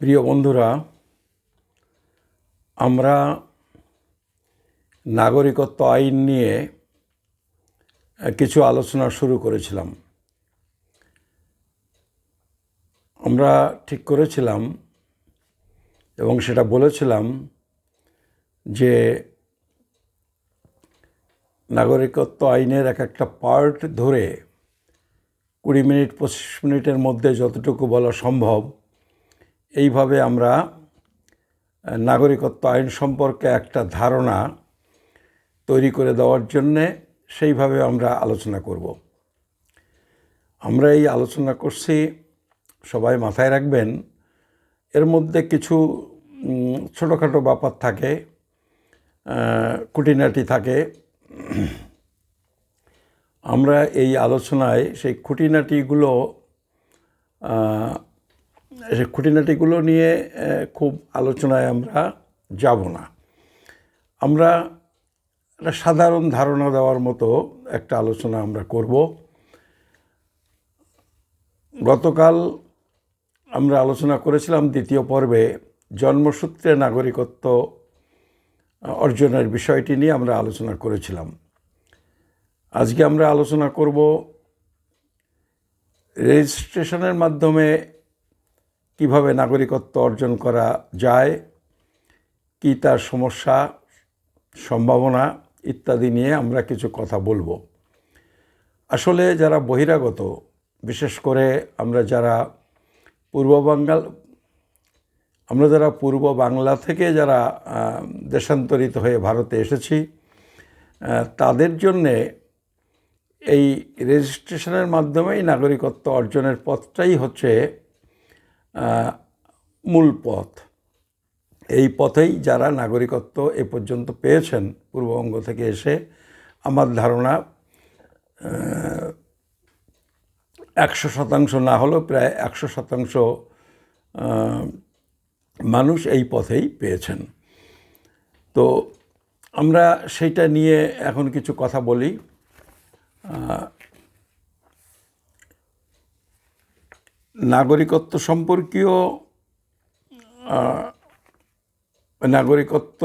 প্রিয় বন্ধুরা, আমরা নাগরিকত্ব আইন নিয়ে কিছু আলোচনা শুরু করেছিলাম। আমরা ঠিক করেছিলাম এবং সেটা বলেছিলাম যে নাগরিকত্ব আইনের এক একটা পার্ট ধরে কুড়ি মিনিট, পঁচিশ মিনিটের মধ্যে যতটুকু বলা সম্ভব এইভাবে আমরা নাগরিকত্ব আইন সম্পর্কে একটা ধারণা তৈরি করে দেওয়ার জন্যে সেইভাবে আমরা আলোচনা করব। আমরা এই আলোচনা করছি, সবাই মাথায় রাখবেন, এর মধ্যে কিছু ছোটোখাটো ব্যাপার থাকে খুঁটিনাটি থাকে। আমরা এই আলোচনায় সেই খুঁটিনাটিগুলো খুঁটিনাটিগুলো নিয়ে খুব আলোচনায় আমরা যাব না। আমরা একটা সাধারণ ধারণা দেওয়ার মতো একটা আলোচনা আমরা করব। গতকাল আমরা আলোচনা করেছিলাম দ্বিতীয় পর্বে জন্মসূত্রে নাগরিকত্ব অর্জনের বিষয়টি নিয়ে আমরা আলোচনা করেছিলাম। আজকে আমরা আলোচনা করব রেজিস্ট্রেশনের মাধ্যমে কীভাবে নাগরিকত্ব অর্জন করা যায়, কি তার সমস্যা, সম্ভাবনা ইত্যাদি নিয়ে আমরা কিছু কথা বলব। আসলে যারা বহিরাগত, বিশেষ করে আমরা যারা পূর্ব বাঙ্গাল, আমরা যারা পূর্ব বাংলা থেকে যারা দেশান্তরিত হয়ে ভারতে এসেছি তাদের জন্যে এই রেজিস্ট্রেশনের মাধ্যমেই নাগরিকত্ব অর্জনের পথটাই হচ্ছে মূল পথ। এই পথেই যারা নাগরিকত্ব এ পর্যন্ত পেয়েছেন পূর্ববঙ্গ থেকে এসে, আমার ধারণা একশো শতাংশ না হলেও প্রায় একশো শতাংশ মানুষ এই পথেই পেয়েছেন। তো আমরা সেইটা নিয়ে এখন কিছু কথা বলি। নাগরিকত্ব সম্পর্কীয় নাগরিকত্ব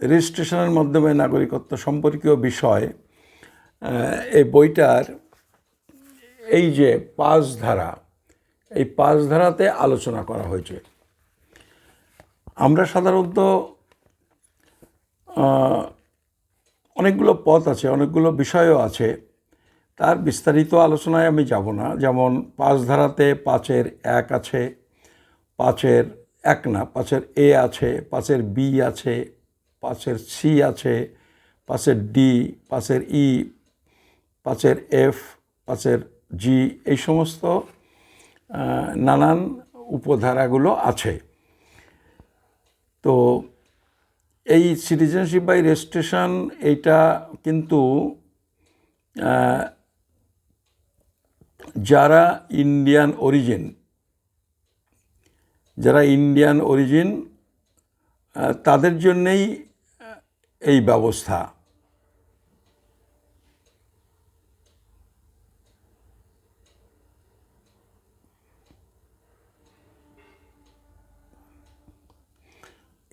রেজিস্ট্রেশনের মাধ্যমে নাগরিকত্ব সম্পর্কীয় বিষয় এই বইটার এই যে পাঁচ ধারা, এই পাঁচ ধারাতে আলোচনা করা হয়েছে। আমরা সাধারণত অনেকগুলো পথ আছে, অনেকগুলো বিষয়ও আছে। তার বিস্তারিত আলোচনায় আমি যাব না। যেমন পাঁচ ধারাতে পাঁচের এক আছে, পাঁচের এক না, পাঁচের এ আছে, পাঁচের বি আছে, পাঁচের সি আছে, পাঁচের ডি, পাঁচের ই, পাঁচের এফ, পাঁচের জি, এই সমস্ত নানান উপধারাগুলো আছে। তো এই সিটিজেনশিপ বাই রেজিস্ট্রেশন, এইটা কিন্তু যারা ইন্ডিয়ান অরিজিন যারা ইন্ডিয়ান অরিজিন তাদের জন্যেই এই ব্যবস্থা।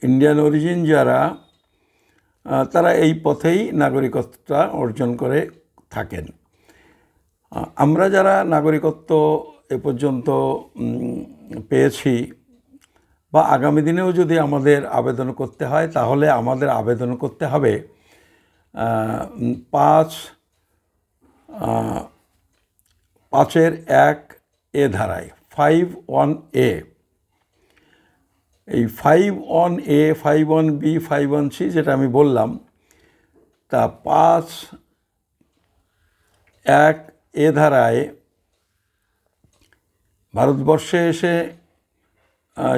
ইন্ডিয়ান অরিজিন যারা তারা এই পথেই নাগরিকত্বটা অর্জন করে থাকেন। আমরা যারা নাগরিকত্ব এ পর্যন্ত পেয়েছি বা আগামী দিনেও যদি আমাদের আবেদন করতে হয়, তাহলে আমাদের আবেদন করতে হবে পাঁচ পাঁচের এক এ ধারায় ফাইভ ওয়ান এ এই five one A five one B five one C যেটা আমি বললাম, তা পাঁচ, এক এ ধারায় ভারতবর্ষে এসে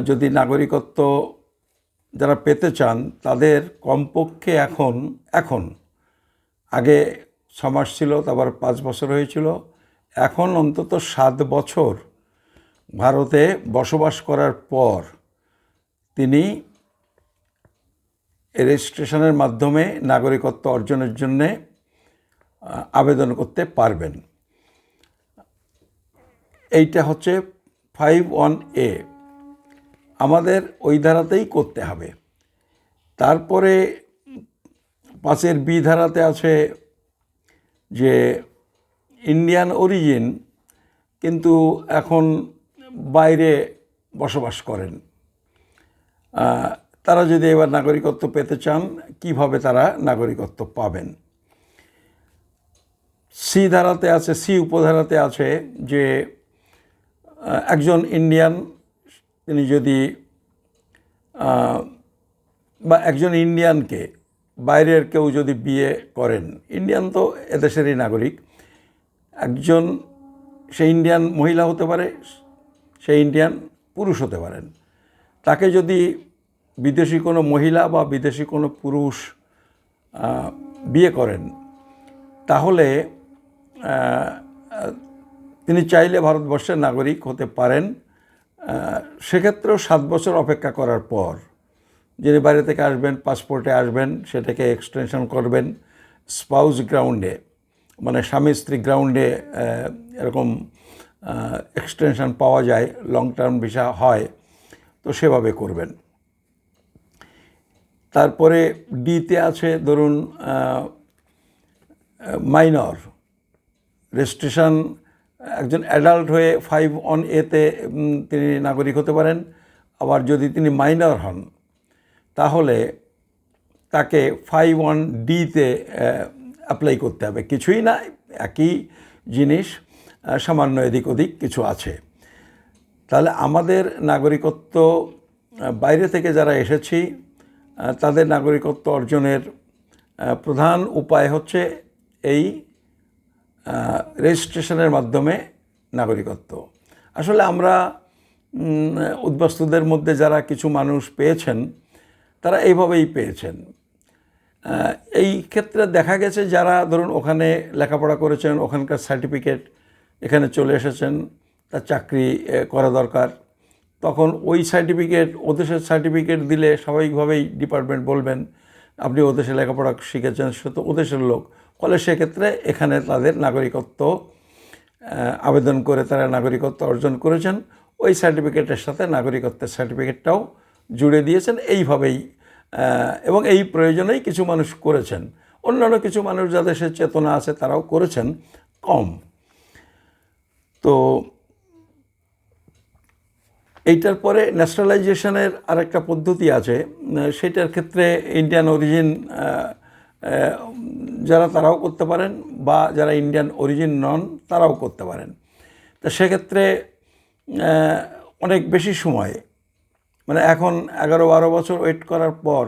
যদি নাগরিকত্ব যারা পেতে চান, তাদের কমপক্ষে এখন এখন, আগে ছ মাস ছিল, তারপর পাঁচ বছর হয়েছিল, এখন অন্তত সাত বছর ভারতে বসবাস করার পর তিনি রেজিস্ট্রেশনের মাধ্যমে নাগরিকত্ব অর্জনের জন্যে আবেদন করতে পারবেন। এইটা হচ্ছে ফাইভ ওয়ান এ। আমাদের ওই ধারাতেই করতে হবে। তারপরে পাঁচের বি ধারাতে আছে যে ইন্ডিয়ান অরিজিন কিন্তু এখন বাইরে বসবাস করেন। তারা যদি এবার নাগরিকত্ব পেতে চান, কীভাবে তারা নাগরিকত্ব পাবেন? সি ধারাতে আছে, সি উপধারাতে আছে যে একজন ইন্ডিয়ান, তিনি যদি বা একজন ইন্ডিয়ানকে, বাইরের কেউ যদি বিয়ে করেন, ইন্ডিয়ান তো এদেশেরই নাগরিক, একজন, সে ইন্ডিয়ান মহিলা হতে পারে, সে ইন্ডিয়ান পুরুষ হতে পারেন। তাকে যদি বিদেশি কোনো মহিলা বা বিদেশি কোনো পুরুষ বিয়ে করেন, তাহলে তিনি চাইলে ভারতবর্ষের নাগরিক হতে পারেন সেক্ষেত্রেও সাত বছর অপেক্ষা করার পর যিনি বাইরে থেকে আসবেন, পাসপোর্টে আসবেন, সেটাকে এক্সটেনশন করবেন, স্পাউস গ্রাউন্ডে মানে স্বামী স্ত্রী গ্রাউন্ডে এরকম এক্সটেনশন পাওয়া যায়, লং টার্ম ভিসা হয়, তো সেভাবে করবেন। তারপরে ডিতে আছে ধরুন মাইনর, রেজিস্ট্রেশন একজন অ্যাডাল্ট হয়ে ফাইভ অন এতে তিনি নাগরিক হতে পারেন। আবার যদি তিনি মাইনর হন, তাহলে তাকে ফাইভ ওয়ান ডিতে অ্যাপ্লাই করতে হবে। কিছুই না, একই জিনিস সামান্য এদিক ওদিক কিছু আছে। তাহলে আমাদের নাগরিকত্ব বাইরে থেকে যারা এসেছি তাদের নাগরিকত্ব অর্জনের প্রধান উপায় হচ্ছে এই রেজিস্ট্রেশনের মাধ্যমে নাগরিকত্ব। আসলে আমরা উদ্বাস্তুদের মধ্যে যারা কিছু মানুষ পেয়েছেন, তারা এইভাবেই পেয়েছেন। এই ক্ষেত্রে দেখা গেছে যারা, ধরুন ওখানে লেখাপড়া করেছেন, ওখানকার সার্টিফিকেট এখানে চলে এসেছেন, তার চাকরি করা দরকার, তখন ওই সার্টিফিকেট ওদেশের সার্টিফিকেট দিলে স্বাভাবিকভাবেই ডিপার্টমেন্ট বলবেন, আপনি ওদেশে লেখাপড়া শিখেছেন, সে তো ওদেশের লোক। ফলে সেক্ষেত্রে এখানে তাদের নাগরিকত্ব আবেদন করে তারা নাগরিকত্ব অর্জন করেছেন। ওই সার্টিফিকেটের সাথে নাগরিকত্বের সার্টিফিকেটটাও জুড়ে দিয়েছেন এইভাবেই এবং এই প্রয়োজনেই কিছু মানুষ করেছেন। অন্যান্য কিছু মানুষ যাদের সে চেতনা আছে তারাও করেছেন কম। তো এইটার পরে ন্যাশনালাইজেশনের আরেকটা পদ্ধতি আছে। সেটার ক্ষেত্রে ইন্ডিয়ান অরিজিন যারা তারাও করতে পারেন বা যারা ইন্ডিয়ান অরিজিন নন, তারাও করতে পারেন। তা সেক্ষেত্রে অনেক বেশি সময় মানে এখন এগারো বারো বছর ওয়েট করার পর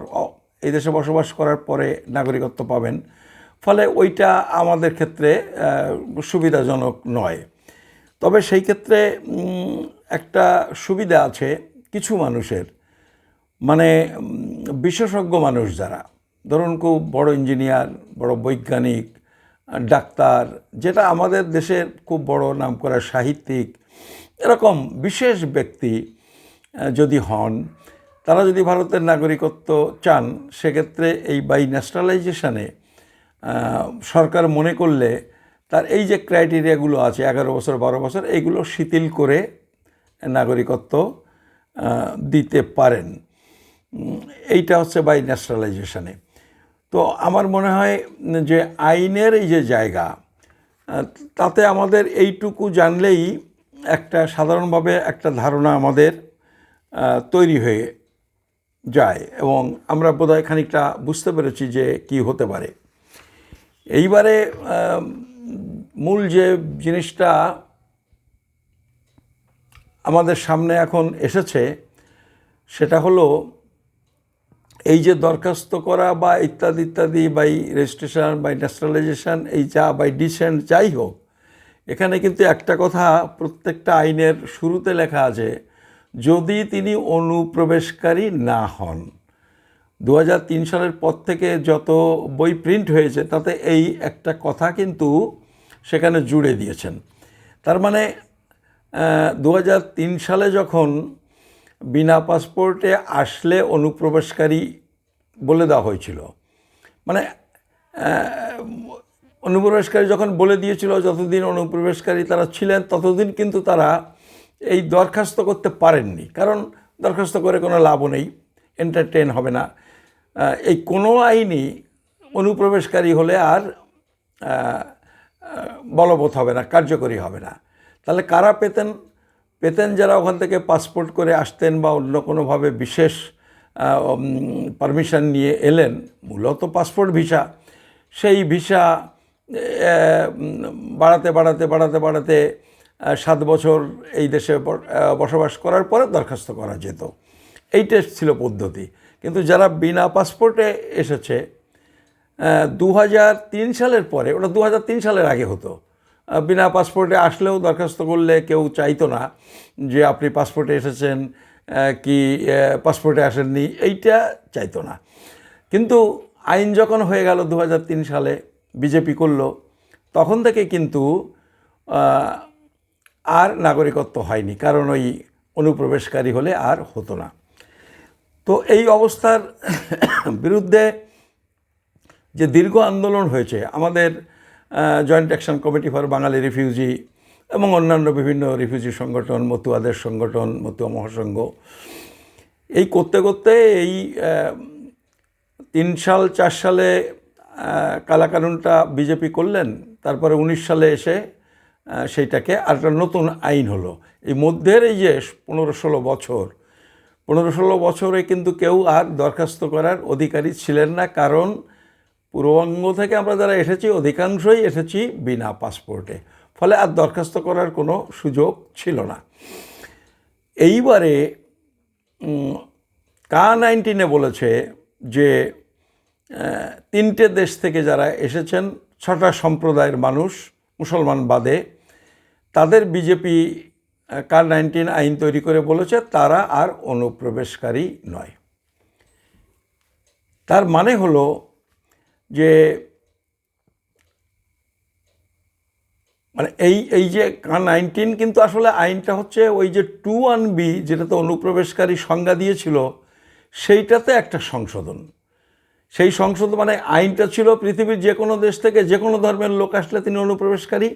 এই দেশে বসবাস করার পরে নাগরিকত্ব পাবেন। ফলে ওইটা আমাদের ক্ষেত্রে সুবিধাজনক নয়। তবে সেই ক্ষেত্রে একটা সুবিধা আছে কিছু মানুষের মানে বিশেষজ্ঞ মানুষ যারা ধরুন খুব বড় ইঞ্জিনিয়ার বড় বৈজ্ঞানিক, ডাক্তার, যেটা আমাদের দেশের খুব বড় নাম করা সাহিত্যিক, এরকম বিশেষ ব্যক্তি যদি হন, তারা যদি ভারতের নাগরিকত্ব চান, সেক্ষেত্রে এই বাই ন্যাশনালাইজেশনে সরকার মনে করলে তার এই যে ক্রাইটেরিয়াগুলো আছে, এগারো বছর, বারো বছর এইগুলো শিথিল করে নাগরিকত্ব দিতে পারেন। এইটা হচ্ছে বাই ন্যাশনালাইজেশনে তো আমার মনে হয় যে আইনের এই যে জায়গা তাতে আমাদের এইটুকু জানলেই একটা সাধারণভাবে একটা ধারণা আমাদের তৈরি হয়ে যায় এবং আমরা বোধহয় খানিকটা বুঝতে পেরেছি যে কি হতে পারে। এইবারে মূল যে জিনিসটা আমাদের সামনে এখন এসেছে সেটা হলো এই যে দরখাস্ত করা বা ইত্যাদি ইত্যাদি বাই রেজিস্ট্রেশন বাই ন্যাশনালাইজেশন এই যা বাই ডিসেন্ট যাই হোক, এখানে কিন্তু একটা কথা প্রত্যেকটা আইনের শুরুতে লেখা আছে, যদি তিনি অনুপ্রবেশকারী না হন। দু হাজার তিন সালের পর থেকে যত বই প্রিন্ট হয়েছে, তাতে এই একটা কথা কিন্তু সেখানে জুড়ে দিয়েছেন। তার মানে দু হাজার তিন সালে যখন বিনা পাসপোর্টে আসলে অনুপ্রবেশকারী বলে দেওয়া হয়েছিল। মানে অনুপ্রবেশকারী যখন বলে দিয়েছিল যতদিন অনুপ্রবেশকারী তারা ছিলেন, ততদিন কিন্তু তারা এই দরখাস্ত করতে পারেননি। কারণ দরখাস্ত করে কোনো লাভও নেই এন্টারটেন হবে না। এই কোনো আইনই অনুপ্রবেশকারী হলে আর বলবৎ হবে না, কার্যকরী হবে না। তাহলে কারা পেতেন? পেতেন যারা ওখান থেকে পাসপোর্ট করে আসতেন বা অন্য কোনোভাবে বিশেষ পারমিশন নিয়ে এলেন, মূলত পাসপোর্ট ভিসা। সেই ভিসা বাড়াতে বাড়াতে বাড়াতে বাড়াতে সাত বছর এই দেশে বসবাস করার পরে দরখাস্ত করা যেত। এইটা ছিল পদ্ধতি। কিন্তু যারা বিনা পাসপোর্টে এসেছে দু সালের পরে, ওটা দু সালের আগে হতো বিনা পাসপোর্টে আসলেও দরখাস্ত করলে কেউ চাইতো না যে আপনি পাসপোর্টে এসেছেন কি পাসপোর্টে আসেননি, এইটা চাইতো না। কিন্তু আইন যখন হয়ে গেল দু সালে বিজেপি করল, তখন থেকে কিন্তু আর নাগরিকত্ব হয়নি, কারণ ওই অনুপ্রবেশকারী হলে আর হতো না। তো এই অবস্থার বিরুদ্ধে যে দীর্ঘ আন্দোলন হয়েছে, আমাদের joint action committee for Bengali refugee এবং অন্যান্য বিভিন্ন রিফিউজি সংগঠন, মতুয়াদের সংগঠন, মতুয়া মহাসংঘ। এই করতে করতে এই তিন সাল, চার সালে কালাকানুনটা বিজেপি করলেন, তারপরে উনিশ সালে এসে সেইটাকে আর একটা নতুন আইন হলো। এই মধ্যের এই যে পনেরো ষোলো বছর, পনেরো ষোলো বছরে কিন্তু কেউ আর দরখাস্ত করার অধিকারী ছিলেন না, কারণ পূর্ববঙ্গ থেকে আমরা যারা এসেছি, অধিকাংশই এসেছি বিনা পাসপোর্টে। ফলে আর দরখাস্ত করার কোনো সুযোগ ছিল না। এইবারে কা নাইনটিনে বলেছে যে তিনটে দেশ থেকে যারা এসেছেন, ছটা সম্প্রদায়ের মানুষ, মুসলমান বাদে, তাদের বিজেপি কার নাইনটিন আইন তৈরি করে বলেছে, তারা আর অনুপ্রবেশকারী নয়। তার মানে হলো যে মানে এই এই যে নাইনটিন কিন্তু আসলে আইনটা হচ্ছে ওই যে টু ওয়ান বি যেটাতে অনুপ্রবেশকারী সংজ্ঞা দিয়েছিল, সেইটাতে একটা সংশোধন। সেই সংশোধন মানে আইনটা ছিল পৃথিবীর যে কোনো দেশ থেকে যে কোনো ধর্মের লোক আসলে তিনি অনুপ্রবেশকারী।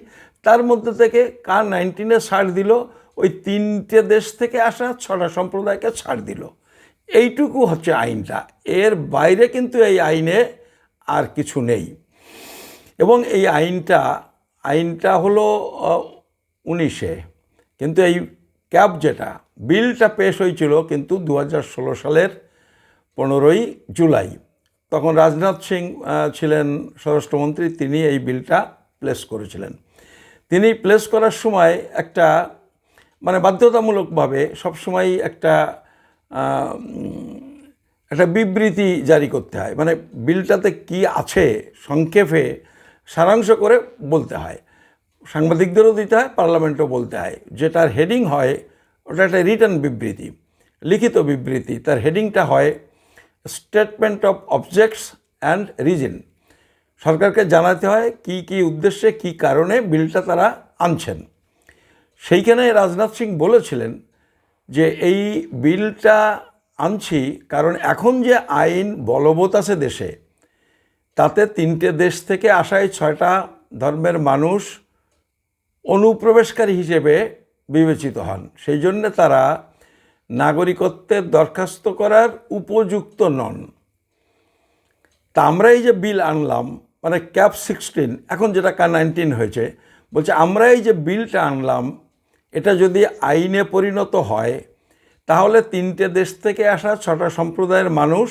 তার মধ্যে থেকে কার নাইনটিনে ছাড় দিল? ওই তিনটে দেশ থেকে আসা ছটা সম্প্রদায়কে ছাড় দিল। এইটুকু হচ্ছে আইনটা। এর বাইরে কিন্তু এই আইনে আর কিছু নেই। এবং এই আইনটা আইনটা হলো উনিশে। কিন্তু এই ক্যাব যেটা, বিলটা পেশ হয়েছিল কিন্তু দু হাজার ষোলো সালের পনেরোই জুলাই। তখন রাজনাথ সিং ছিলেন স্বরাষ্ট্রমন্ত্রী, তিনি এই বিলটা প্লেস করেছিলেন। তিনি প্লেস করার সময় একটা মানে বাধ্যতামূলকভাবে সবসময় একটা একটা বিবৃতি জারি করতে হয়। মানে বিলটাতে কি আছে সংক্ষেপে সারাংশ করে বলতে হয়। সাংবাদিকদেরও দিতে হয়, পার্লামেন্টও বলতে হয়। যেটার হেডিং হয়, ওটা একটা রিটার্ন বিবৃতি, লিখিত বিবৃতি। তার হেডিংটা হয় statement of objects and reason সরকারকে জানাতে হয় কি কি উদ্দেশ্যে, কি কারণে বিলটা তারা আনছেন। সেইখানে রাজনাথ সিং বলেছিলেন যে, এই বিলটা আনছি, কারণ এখন যে আইন বলবৎ আছে দেশে, তাতে তিনটে দেশ থেকে আসায় ছয়টা ধর্মের মানুষ অনুপ্রবেশকারী হিসেবে বিবেচিত হন। সেই জন্যে তারা নাগরিকত্বের দরখাস্ত করার উপযুক্ত নন। তা আমরা এই যে বিল আনলাম মানে ক্যাপ সিক্সটিন, এখন যেটা কা নাইনটিন হয়েছে, বলছে আমরা এই যে বিলটা আনলাম, এটা যদি আইনে পরিণত হয় তাহলে তিনটে দেশ থেকে আসা ছটা সম্প্রদায়ের মানুষ,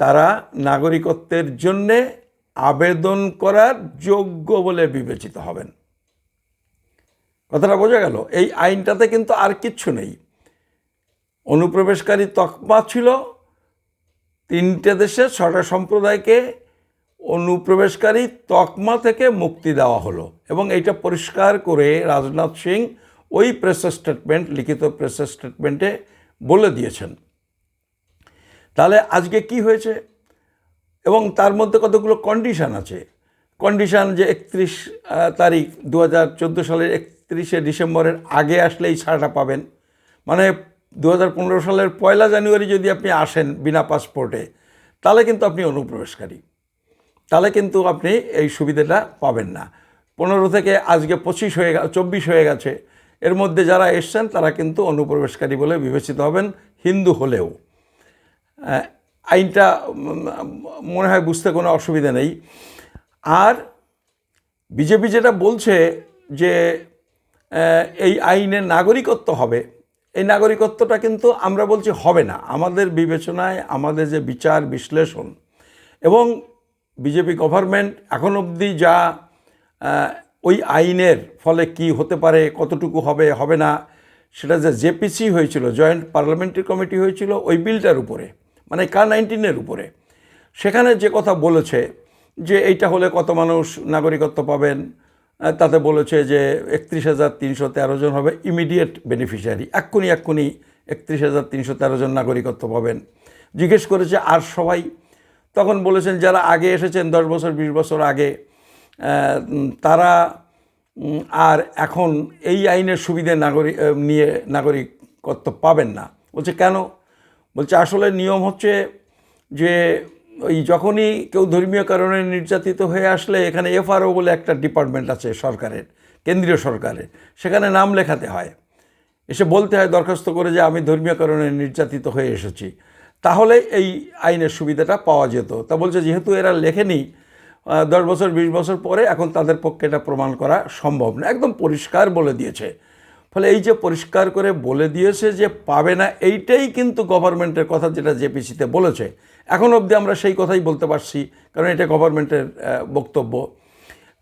তারা নাগরিকত্বের জন্যে আবেদন করার যোগ্য বলে বিবেচিত হবেন। কথাটা বোঝা গেল, এই আইনটাতে কিন্তু আর কিচ্ছু নেই। অনুপ্রবেশকারী তকমা ছিল, তিনটে দেশে ছটা সম্প্রদায়কে অনুপ্রবেশকারী তকমা থেকে মুক্তি দেওয়া হলো এবং এইটা পরিষ্কার করে রাজনাথ সিং ওই প্রেস স্টেটমেন্ট লিখিত প্রেস স্টেটমেন্টে বলে দিয়েছেন। তাহলে আজকে কি হয়েছে? এবং তার মধ্যে কতগুলো কন্ডিশান আছে? কন্ডিশান যে একত্রিশ তারিখ দু হাজার চোদ্দ সালের একত্রিশে ডিসেম্বরের আগে আসলে এই ছাড়টা পাবেন। মানে দু হাজার পনেরো সালের পয়লা জানুয়ারি যদি আপনি আসেন বিনা পাসপোর্টে তাহলে কিন্তু আপনি অনুপ্রবেশকারী। তাহলে কিন্তু আপনি এই সুবিধাটা পাবেন না। পনেরো থেকে আজকে পঁচিশ হয়ে চব্বিশ হয়ে গেছে। এর মধ্যে যারা এসছেন, তারা কিন্তু অনুপ্রবেশকারী বলে বিবেচিত হবেন, হিন্দু হলেও। আইনটা মনে হয় বুঝতে কোনো অসুবিধা নেই। আর বিজেপি যেটা বলছে যে এই আইনের নাগরিকত্ব হবে, এই নাগরিকত্বটা কিন্তু আমরা বলছি হবে না। আমাদের বিবেচনায়, আমাদের যে বিচার, বিশ্লেষণ এবং বিজেপি গভর্নমেন্ট এখন অবধি যা ওই আইনের ফলে কি হতে পারে, কতটুকু হবে হবে না, সেটা যে জেপিসি হয়েছিল, জয়েন্ট পার্লামেন্টারি কমিটি হয়েছিল ওই বিলটার উপরে মানে কার নাইনটিনের উপরে। সেখানে যে কথা বলেছে যে এইটা হলে কত মানুষ নাগরিকত্ব পাবেন তাতে বলেছে যে একত্রিশ হাজার তিনশো তেরো জন হবে ইমিডিয়েট বেনিফিশিয়ারি এক্ষুনি এক্ষুনি একত্রিশ হাজার তিনশো তেরো জন নাগরিকত্ব পাবেন। জিজ্ঞেস করেছে আর সবাই, তখন বলেছেন যারা আগে এসেছেন, দশ বছর, বিশ বছর আগে তারা আর এখন এই আইনের সুবিধে নাগরিক নিয়ে নাগরিকত্ব পাবেন না। বলছে, কেন? বলছে, আসলে নিয়ম হচ্ছে যে, ওই যখনই কেউ ধর্মীয় কারণে নির্যাতিত হয়ে আসলে এখানে এফআরও বলে একটা ডিপার্টমেন্ট আছে সরকারের, কেন্দ্রীয় সরকারের, সেখানে নাম লেখাতে হয়। এসে বলতে হয় দরখাস্ত করে যে, আমি ধর্মীয় কারণে নির্যাতিত হয়ে এসেছি। তাহলে এই আইনের সুবিধাটা পাওয়া যেত। তা বলছে, যেহেতু এরা লেখেনি দশ বছর, বিশ বছর পরে এখন তাদের পক্ষে এটা প্রমাণ করা সম্ভব না। একদম পরিষ্কার বলে দিয়েছে। ফলে এই যে পরিষ্কার করে বলে দিয়েছে যে পাবে না, এইটাই কিন্তু গভর্নমেন্টের কথা যেটা জেপিসিতে বলেছে। এখন অবধি আমরা সেই কথাই বলতে পারছি, কারণ এটা গভর্নমেন্টের বক্তব্য।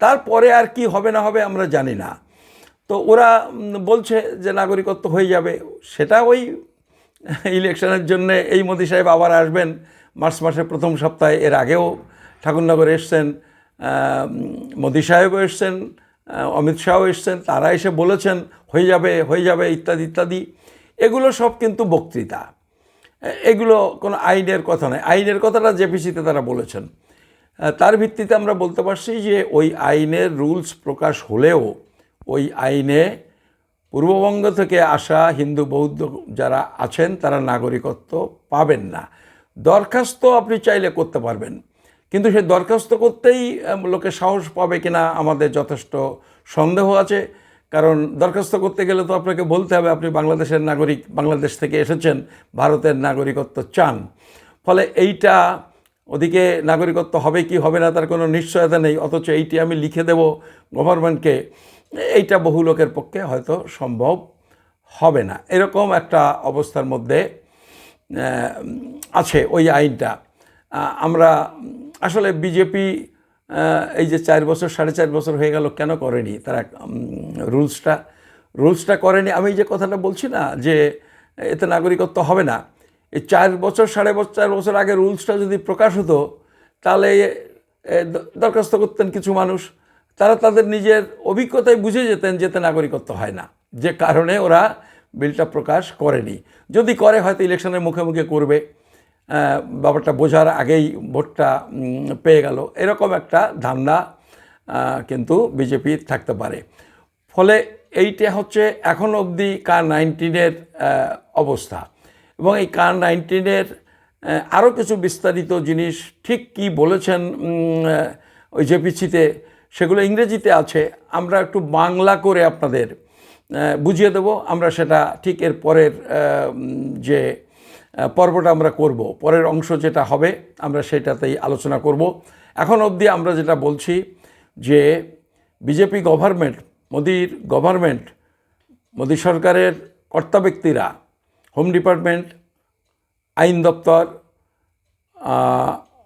তারপরে আর কি হবে না হবে আমরা জানি না। তো ওরা বলছে যে নাগরিকত্ব হয়ে যাবে। সেটা ওই ইলেকশনের জন্য এই মোদি সাহেব আবার আসবেন, মার্চ মাসের প্রথম সপ্তাহে, এর আগেও ঠাকুরনগরে এসছেন মোদি সাহেবও এসছেন অমিত শাহও এসছেন, তারা এসে বলেছেন, হয়ে যাবে হয়ে যাবে, ইত্যাদি ইত্যাদি। এগুলো সব কিন্তু বক্তৃতা। এগুলো কোনো আইনের কথা নয়। আইনের কথাটা জেপিসিতে তারা বলেছেন। তার ভিত্তিতে আমরা বলতে পারছি যে ওই আইনের রুলস প্রকাশ হলেও ওই আইনে পূর্ববঙ্গ থেকে আসা হিন্দু বৌদ্ধ যারা আছেন, তারা নাগরিকত্ব পাবেন না। দরখাস্ত আপনি চাইলে করতে পারবেন। কিন্তু সে দরখাস্ত করতেই লোকে সাহস পাবে কিনা আমাদের যথেষ্ট সন্দেহ আছে। কারণ দরখাস্ত করতে গেলে তো আপনাকে বলতে হবে, আপনি বাংলাদেশের নাগরিক, বাংলাদেশ থেকে এসেছেন, ভারতের নাগরিকত্ব চান। ফলে এইটা ওদিকে নাগরিকত্ব হবে কি হবে না তার কোনো নিশ্চয়তা নেই, অথচ এইটি আমি লিখে দেব গভর্নমেন্টকে। এইটা বহু লোকের পক্ষে হয়তো সম্ভব হবে না। এরকম একটা অবস্থার মধ্যে আছে ওই আইনটা। আমরা আসলে বিজেপি এই যে চার বছর, সাড়ে চার বছর হয়ে গেল কেন করেনি তারা রুলসটা রুলসটা করেনি। আমি যে কথাটা বলছি না যে এতে নাগরিকত্ব হবে না, এই চার বছর, সাড়ে বছর চার বছর আগে রুলসটা যদি প্রকাশ হতো, তাহলে দরখাস্ত করতেন কিছু মানুষ। তারা তাদের নিজের অভিজ্ঞতায় বুঝে যেতেন যেতে নাগরিকত্ব হয় না। যে কারণে ওরা বিলটা প্রকাশ করেনি। যদি করে হয়তো ইলেকশনের মুখে মুখে করবে। ব্যাপারটা বোঝার আগেই ভোটটা পেয়ে গেল। এরকম একটা ধান্দা কিন্তু বিজেপি থাকতে পারে। ফলে এইটা হচ্ছে এখন অবধি কার নাইনটিনের অবস্থা। এবং এই কার নাইনটিনের আরও কিছু বিস্তারিত জিনিস ঠিক কি বলেছেন ওই জেপিসিতে, সেগুলো ইংরেজিতে আছে। আমরা একটু বাংলা করে আপনাদের বুঝিয়ে দেব। আমরা সেটা ঠিক এর পরের যে পর্বটা আমরা করব। পরের অংশ যেটা হবে, আমরা সেটাতেই আলোচনা করব। এখন অবধি আমরা যেটা বলছি যে বিজেপি গভর্নমেন্ট, মোদির গভর্নমেন্ট, মোদী সরকারের কর্তা ব্যক্তিরা, হোম ডিপার্টমেন্ট, আইন দপ্তর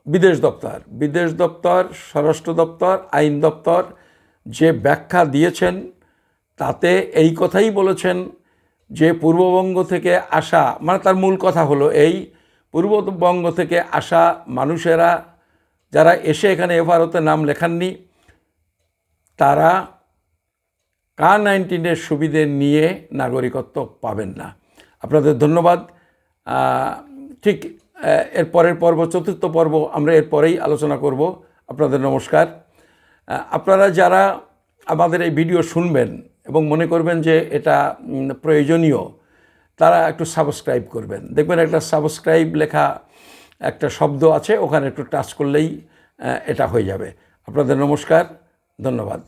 বিদেশ দপ্তর বিদেশ দপ্তর, স্বরাষ্ট্র দপ্তর, আইন দপ্তর যে ব্যাখ্যা দিয়েছেন, তাতে এই কথাই বলেছেন যে পূর্ববঙ্গ থেকে আসা মানে তার মূল কথা হলো এই পূর্ববঙ্গ থেকে আসা মানুষেরা যারা এসে এখানে এফআরওতে নাম লেখাননি, তারা কা নাইনটিনের সুবিধে নিয়ে নাগরিকত্ব পাবেন না। আপনাদের ধন্যবাদ। ঠিক এর পরের পর্ব, চতুর্থ পর্ব আমরা এর পরেই আলোচনা করব। আপনাদের নমস্কার। আপনারা যারা আমাদের এই ভিডিও শুনবেন এবং মনে করবেন যে এটা প্রয়োজনীয়, তারা একটু সাবস্ক্রাইব করবেন। দেখবেন একটা সাবস্ক্রাইব লেখা একটা শব্দ আছে, ওখানে একটু টাচ করলেই এটা হয়ে যাবে। আপনাদের নমস্কার, ধন্যবাদ।